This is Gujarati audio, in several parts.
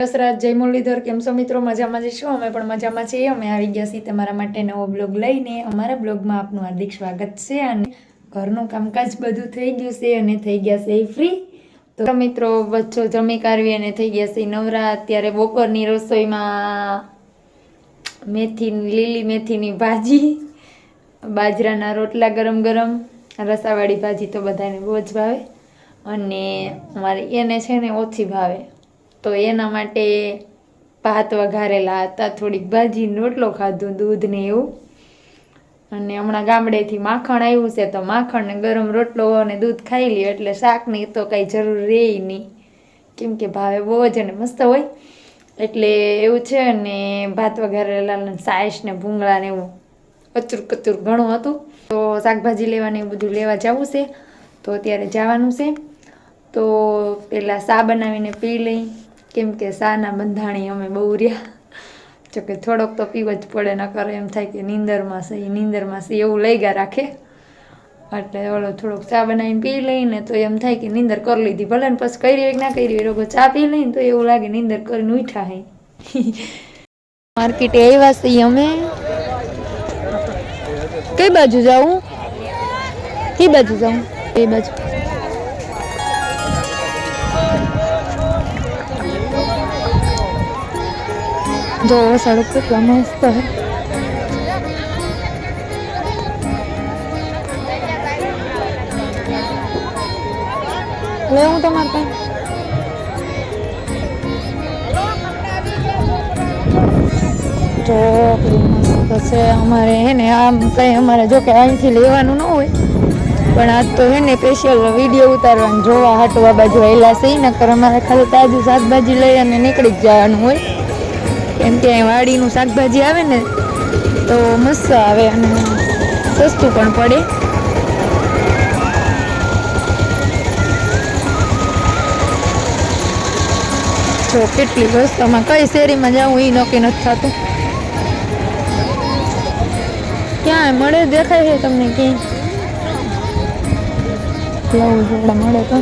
દસરાત જય મુરલીધર, કેમ છો મિત્રો? મજામાં જઈશું અમે પણ મજામાં છીએ. અમે આવી ગયા છીએ તમારા માટે નવો બ્લોગ લઈને. અમારા બ્લોગમાં આપનું હાર્દિક સ્વાગત છે અને ઘરનું કામકાજ બધું થઈ ગયું છે અને થઈ ગયા છે ફ્રી તો મિત્રો બચ્ચો જમી કાઢવી અને થઈ ગયા છે નવરા. અત્યારે બપોરની રસોઈમાં મેથી લીલી મેથીની ભાજી, બાજરાના રોટલા ગરમ ગરમ રસાવાળી ભાજી તો બધાને બહુ જ ભાવે. અને અમારે એને છે ને ઓછી ભાવે. તો એના માટે ભાત વઘારેલા હતા, થોડીક ભાજી, રોટલો ખાધું, દૂધ ને એવું. અને હમણાં ગામડેથી માખણ આવ્યું છે, તો માખણ ને ગરમ રોટલો અને દૂધ ખાઈ લ્યો, એટલે શાકની તો કાંઈ જરૂર રહે નહીં. કેમ કે ભાવે બહુ જ અને મસ્ત હોય. એટલે એવું છે ને, ભાત વઘારેલા સાયસ ને ભૂંગળા ને એવું. કચુર કચુર ઘણું હતું. તો શાકભાજી લેવાને એવું બધું લેવા જવું છે. તો અત્યારે જવાનું છે. તો પહેલાં સા બનાવીને પી લઈ. કેમ કે સાના બંધાણી અમે બહુ રહ્યા. જોકે થોડોક તો પીવો જ પડે ન કરે એમ થાય કે નીંદરમાં સહી એ નીંદરમાં સહી એવું લઈ ગયા રાખે. એટલે ઓલો થોડોક ચા બનાવીને પી લઈને તો એમ થાય કે નીંદર કરી લીધી. ભલે ને પછી કરી ના કરી હોય લોકો ચા પી લઈને તો એવું લાગે નીંદર કરીને ઉઠા હે. માર્કેટે આવ્યા છીએ અમે. કઈ બાજુ જાઉં? કઈ બાજુ જાઉં? કઈ બાજુ? જો સડક કેટલા મસ્ત હે. લેવું તમારે પાસે. તો કેટલું મસ્ત છે. અમારે હે ને આમ કંઈ અમારે જો કે અહીંથી લેવાનું ન હોય, પણ આજ તો હે ને સ્પેશિયલ વીડિયો ઉતારવાનું જોવા હાટવા બાજુ આવેલા છે. નકર અમારે ખાલી તાજું શાકભાજી લઈ અને નીકળી જ જવાનું હોય. કેમ કે વાડીનું શાકભાજી આવે ને, તો મસ્ત આવે અને સસ્તું પણ પડે. જો કેટલી વસ્તુમાં કઈ શેરીમાં જાઉં એ નક્કી નથી થતું. ક્યાં મળે, દેખાય છે તમને ક્યાંય? જોડે મળે તો?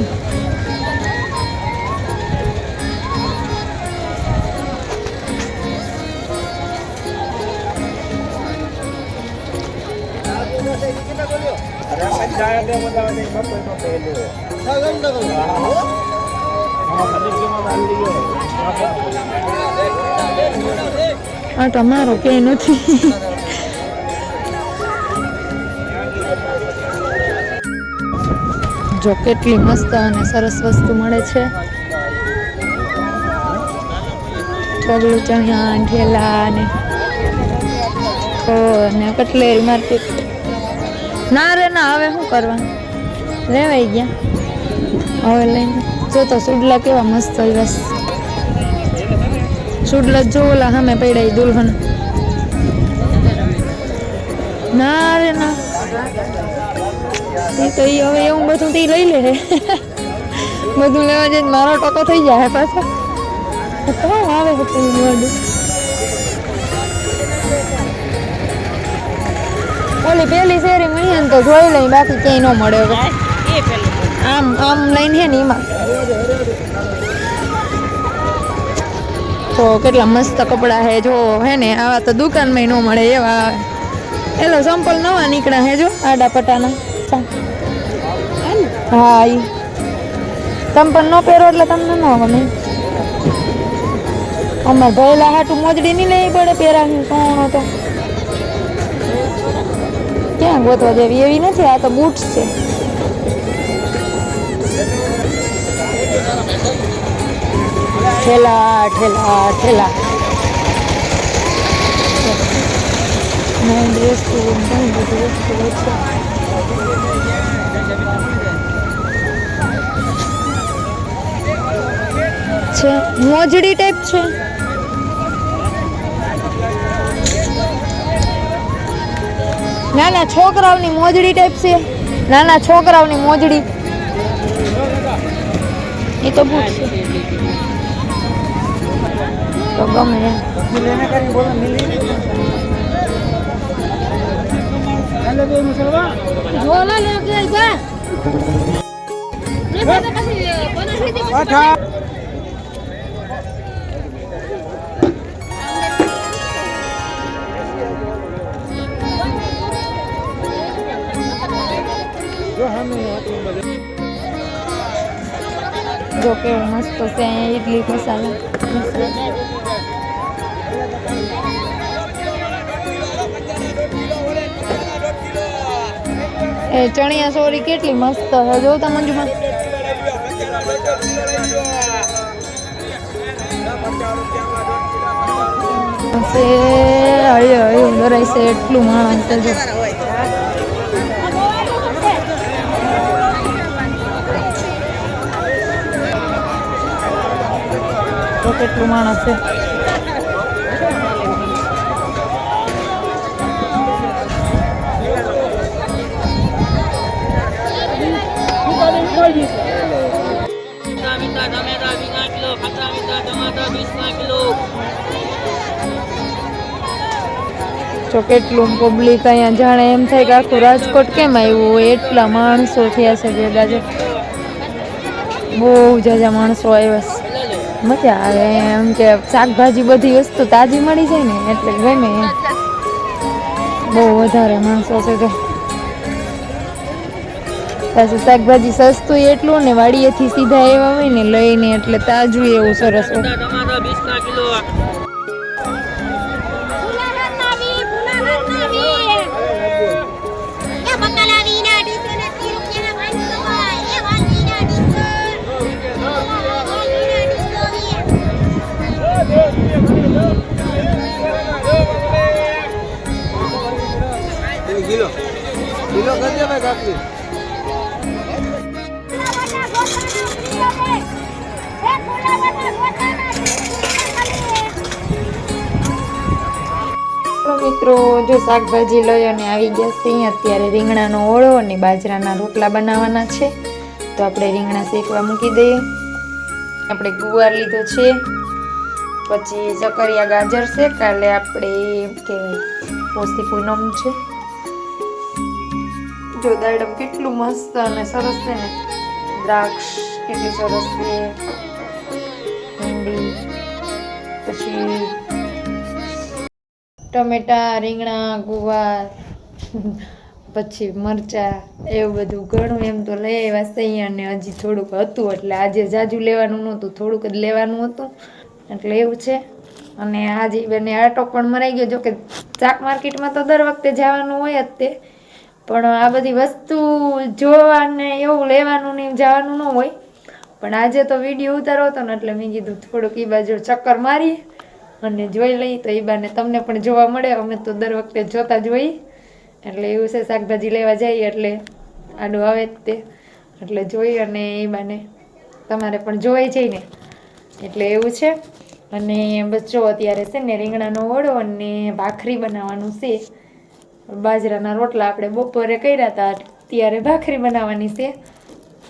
આ તમારો કે નથી. જો કેટલી મસ્ત અને સરસ વસ્તુ મળે છે. ચોગલું ચણિયા, ઢેલા અને કટલેરી માર્કેટ. ના રે, ના, હવે શું કરવાનું? રેવાઈ ગયા. હવે લઈને જો તો સુડલા કેવા મસ્ત હોય બસ. સુડલા જો ઓલા સામે પડ્યા દુલ્હન. ના રે, ના. એ તો ઈ હવે એવું બધું તે લઈ લે બધું લેવા જઈને મારો ટકો થઈ જાય પાછો. આવે છે ઓલી પેલી શેરી મળી ને તો જોઈ લઈ બાકી ક્યાંય ન મળે હવે. આમ આમ લઈને હે ને એમાં. તો કેટલા મસ્ત કપડાં હે જો હે ને આવા તો દુકાનમાં ન મળે એવા. એલો સંપલ નવા નીકળ્યા હે જો આડા પટાના. હા ઈ. સંપલ ન પહેરો એટલે તમને ન ગમે. અમારે ભયેલા હાટું મોજડી નહીં નહીં પડે પહેરાવી કોણ તો ક્યાં ગોતવા જેવી એવી નથી? આ તો બૂટ્સ છે. ઠેલા ઠેલા ઠેલા. છે. મોજડી ટાઈપ છે. નાના છોકરાઓની મોજડી ટાઈપ છે. નાના છોકરાઓની મોજડી. એ તો બૂટ છે. તો ગમે એમ. ઝોલા લે કે જા જો કેવું મસ્ત છે અહીંયા ઇડલી મસાલા એ ચણિયા સોરી કેટલી મસ્ત છે જોતા મંજુમાં છે હળીએ ઉંદર છે એટલું માણસ કેટલું માણસ છે? કેટલું પબ્લિક અહીંયા જાણે એમ થાય કે આખું રાજકોટ કેમ આવ્યું એટલા માણસો થયા છે ભેગા છે બહુ જાજા માણસો આવ્યા છે. મજા આવે એમ કે શાકભાજી બધી વસ્તુ તાજી મળી જાય ને એટલે ગમે. બહુ વધારે માણસો છે તો. પાછું શાકભાજી સસ્તું એટલું ને વાડીએથી સીધા એવા હોય ને લઈને એટલે તાજું એવું સરસ. હોય ચાલો મિત્રો, જો શાકભાજી લઈ અને આવી ગયા છે અત્યારે રીંગણાનો ઓળો અને બાજરાના રોટલા બનાવવાના છે. તો આપણે રીંગણા શેકવા મૂકી દઈએ. આપણે ગુવાર લીધો છે, પછી ચકરિયા ગાજર છે, કાલે આપણે કે પોસ્તી પૂનમ છે. જો દાડમ કેટલું મસ્ત અને સરસ છે ને. દ્રાક્ષ કેટલી સરસ છે. ભીંડી, પછી ટમેટા, રીંગણા, ગુવાર, પછી મરચા, એવું બધું ઘણું એમ તો લઈ આવ્યા છે અહીંયા ને હજી થોડુંક હતું એટલે આજે જાજુ લેવાનું નહોતું, થોડુંક જ લેવાનું હતું. એટલે એવું છે. અને આજે બેને આટો પણ મરાઈ ગયો, જો કે શાક માર્કેટમાં તો દર વખતે જવાનું હોય જ તે. પણ આ બધી વસ્તુ જોવા ને એવું લેવાનું ને જવાનું ન હોય. પણ આજે તો વીડિયો ઉતારો હતો ને એટલે મેં કીધું થોડુંક એ બાજુ ચક્કર મારી અને જોઈ લઈ તો એ બાને તમને પણ જોવા મળે. અમે તો દર વખતે જોતા જ હોઈએ. એટલે એવું છે, શાકભાજી લેવા જઈએ એટલે આડું આવે જ તે. એટલે જોઈ અને એ બાને તમારે પણ જોવાઈ જઈને એટલે એવું છે. અને બસ જો અત્યારે છે ને રીંગણાનો ઓળો અને ભાખરી બનાવવાનું છે. બાજરાના રોટલા આપણે બપોરે કર્યા હતા ત્યારે ભાખરી બનાવવાની છે.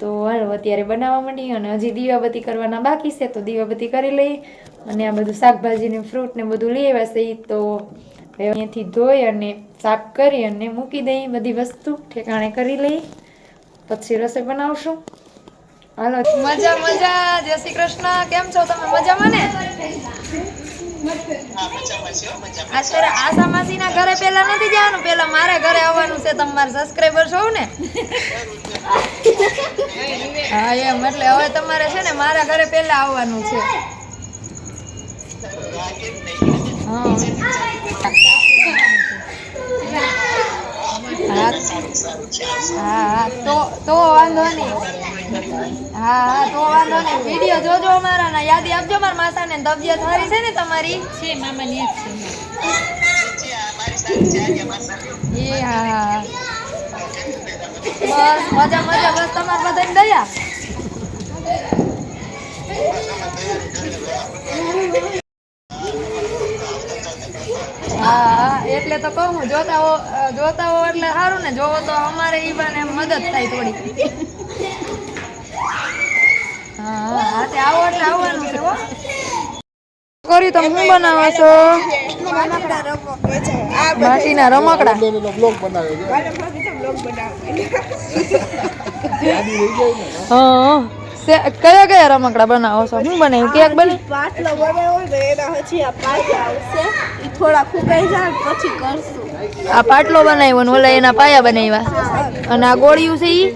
તો હાલો, અત્યારે બનાવવા માંડી અને હજી દીવાબત્તી કરવાના બાકી છે, તો દીવાબત્તી કરી લઈ અને આ બધું શાકભાજીને ફ્રૂટ ને બધું લઈ આવ્યા છે તો અહીંયાથી ધોઈ અને સાફ કરી અને મૂકી દઈ બધી વસ્તુ, ઠેકાણે કરી લઈ પછી રસોઈ બનાવશું. હાલો, મજા મજા. જય શ્રી કૃષ્ણ. કેમ છો તમે? મજામાં ને? આશા માસીના ઘરે પેલા નથી જવાનું. પેલા મારે ઘરે આવવાનું છે. તમારા સબસ્ક્રાઈબર છો ને. હા, એમ. એટલે હવે તમારે છે ને મારા ઘરે પેલા આવવાનું છે. હા. હા. હા તો તો વાંધો નહીં. હા હા તો વાંધો નહીં. વીડિયો જોજો અમારા ના યાદી આપજો મારા માસાને તબિયત સારી છે ને તમારી? છે મામાની એ હા હા. બસ મજા મજા. બસ તમારે બધાને દયા. એટલે તો કહું જોતા હો જોતા હો એટલે સારું ને જોવો તો અમારે ઈ બને મદદ થાય થોડી હા હા તે આવો એટલે આવવાનું છે હો. કરી તમે શું બનાવો છો? માટીના રમકડા. બ્લોગ બનાવે છે હા કયા કયા રમકડા બનાવો છો? શું બનાવ્યું કેક બને પાટલો બનાવ્યો ને એના પછી આ પાછા આવશે. ઈ થોડા ફૂકાઈ જાય પછી કરશું. આ પાટલો બનાવ્યો ને ઓલા એના પાયા બનાવ્યા. અને આ ગોળીયું છે ઈ?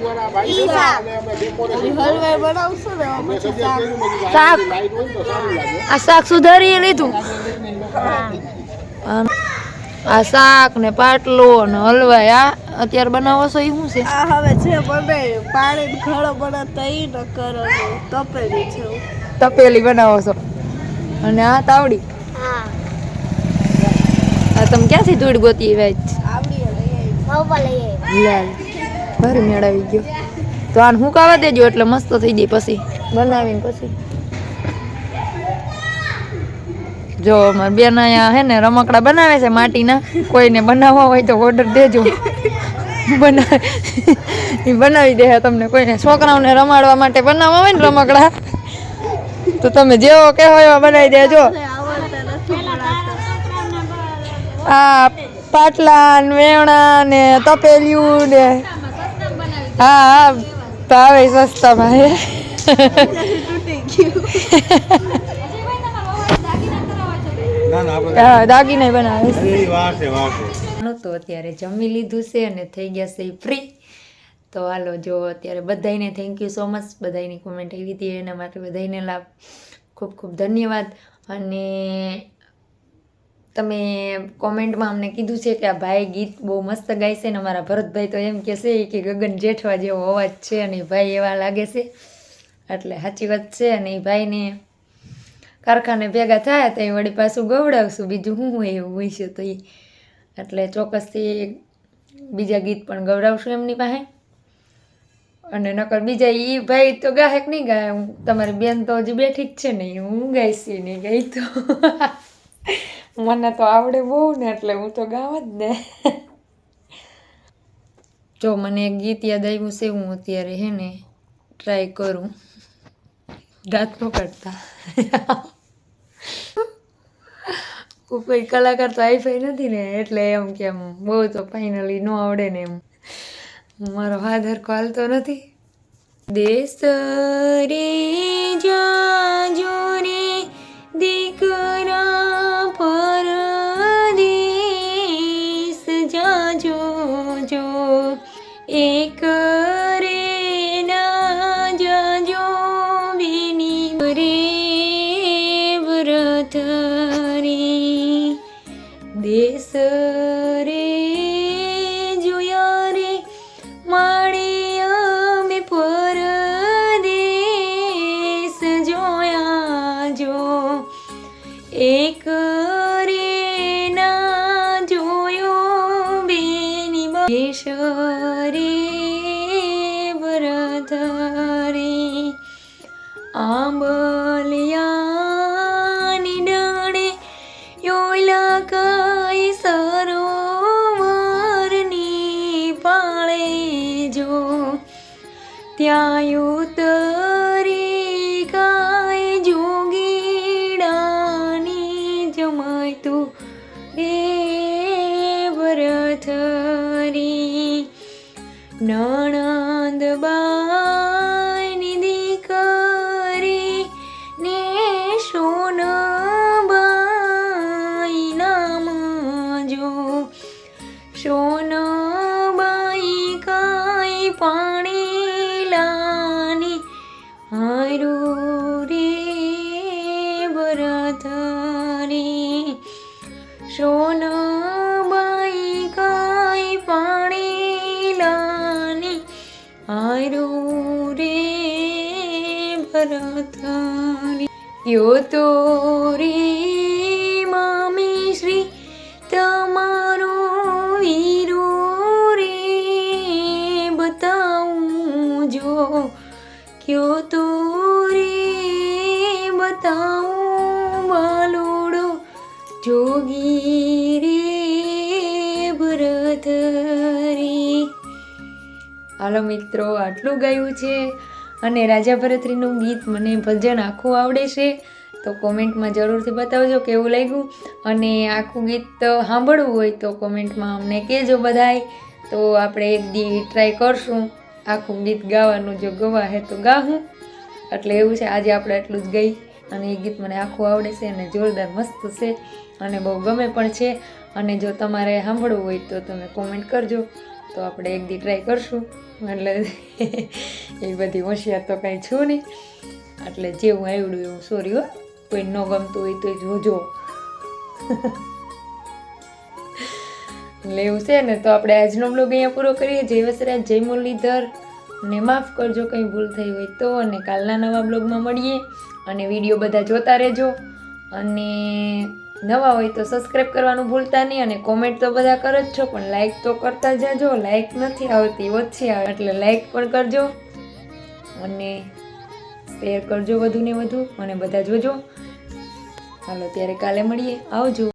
શાક. આ શાક સુધારી લીધું? આ શાક ને પાટલો ને હલવાઈ. આ અત્યારે બનાવો છો એ શું છે? આ હવે છે બને પાણી ઘડો બનાવતા એ ન કરો તપેલી છે તપેલી બનાવો છો. અને આ તાવડી? હા. આ તમે ક્યાંથી ધૂળ ગોતી વેચ? આવડી લઈ બાપા લઈ આવી. લાલ. ભારે મેળાવી ગયો. તો આને હું કાવા દેજો એટલે મસ્ત થઈ જાય પછી. બનાવીને પછી. જો મારા બેન અહીંયા હે ને રમકડા બનાવે છે માટીના કોઈને બનાવવા હોય તો ઓર્ડર દેજો. બના એ બનાવી દે તમને કોઈને. છોકરાઓને રમાડવા માટે બનાવવા હોય ને રમકડા તો તમે જેવો કહેવો એવા બનાવી દેજો. આ પાટલા ને વેણા ને તપેલિયું ને હા હા સસ્તામાં ના ના આપણે હા. દાગીને બનાવે તો અત્યારે જમી લીધું છે અને થઈ ગયા છે ફ્રી તો હાલો જો અત્યારે બધાને થેન્ક યુ સો મચ બધાની કોમેન્ટ આવી હતી એના માટે બધાને લાભ. ખૂબ ખૂબ ધન્યવાદ. અને તમે કોમેન્ટમાં અમને કીધું છે કે આ ભાઈ ગીત બહુ મસ્ત ગાય છે ને અમારા ભરતભાઈ તો એમ કહે છે કે ગગન જેઠવા જેવો અવાજ છે અને એ ભાઈ એવા લાગે છે. એટલે સાચી વાત છે અને એ ભાઈને કારખાને ભેગા થાય તો એ વળી પાછું ગવડાવશું. બીજું શું હોય એવું હોય છે તો એ એટલે ચોક્કસથી બીજા ગીત પણ ગવડાવશું એમની પાસે. અને નકર બીજા એ ભાઈ તો ગાયક નહીં ગાય. હું, તમારી બેન તો હજી બેઠી જ છે ને હું ગાઈશ નહીં ગઈ તો. મને તો આવડે બહુ ને, એટલે હું તો ગાવ જ ને. જો મને એક ગીત યાદ આવ્યું છે, હું અત્યારે હે ને ટ્રાય કરું. દાંત પકડતા હું કોઈ કલાકાર તો આઈફાઈ નથી ને, એટલે એમ કે એમ, બહુ તો ફાઇનલી ન આવડે ને એમ. મારો હરખો હાલતો નથી. દેશ રે જાજો રે ત્યાં ઉતરી કાય જોગીડાની જમાતું એ વરથરી નણંદ બાયની દીકરી ને સોનબાઈ નામ જો સોનબાઈ કાંઈ પાણી ભરથરી યો તો રે મામી શ્રી તમારો વીરો રે બતાવું જો કયો તો રે બતાવું બાલુડો જોગી રે ભરથરી હાલો મિત્રો, આટલું ગયું છે. અને રાજા ભરતરીનું ગીત મને ભજન આખું આવડે છે, તો કોમેન્ટમાં જરૂરથી બતાવજો કેવું લાગ્યું. અને આખું ગીત સાંભળવું હોય તો કોમેન્ટમાં અમને કહેજો બધાય. તો આપણે એક દી ટ્રાય કરશું આખું ગીત ગાવાનું, જો ગવા હે તો ગાહું. એટલે એવું છે, આજે આપણે એટલું જ ગઈ અને એ ગીત મને આખું આવડે છે અને જોરદાર મસ્ત છે અને બહુ ગમે પણ છે. અને જો તમારે સાંભળવું હોય તો તમે કોમેન્ટ કરજો. તો આપણે એક દી ટ્રાય કરશું. એટલે એ બધી હોશિયાર તો કાંઈ છું નહીં. એટલે જેવું આવડ્યું એવું સોરી હો. કોઈ ન ગમતું હોય તો જોજો. એટલે એવું છે ને, તો આપણે આજનો બ્લોગ અહીંયા પૂરો કરીએ. જય વસરાજ, જય મુરલીધર. ને માફ કરજો, કંઈ ભૂલ થઈ હોય તો. અને કાલના નવા બ્લોગમાં મળીએ. અને વીડિયો બધા જોતા રહેજો. અને નવા હોય તો સબસ્ક્રાઈબ કરવાનું ભૂલતા નહીં અને કોમેન્ટ તો બધા કરો જ છો, પણ લાઈક તો કરતા જાજો. લાઈક નથી આવતી, ઓછી આવે. એટલે લાઈક પણ કરજો અને શેર કરજો વધુ ને વધુ અને બધા જોજો. હાલો, ત્યારે કાલે મળીએ. આવજો.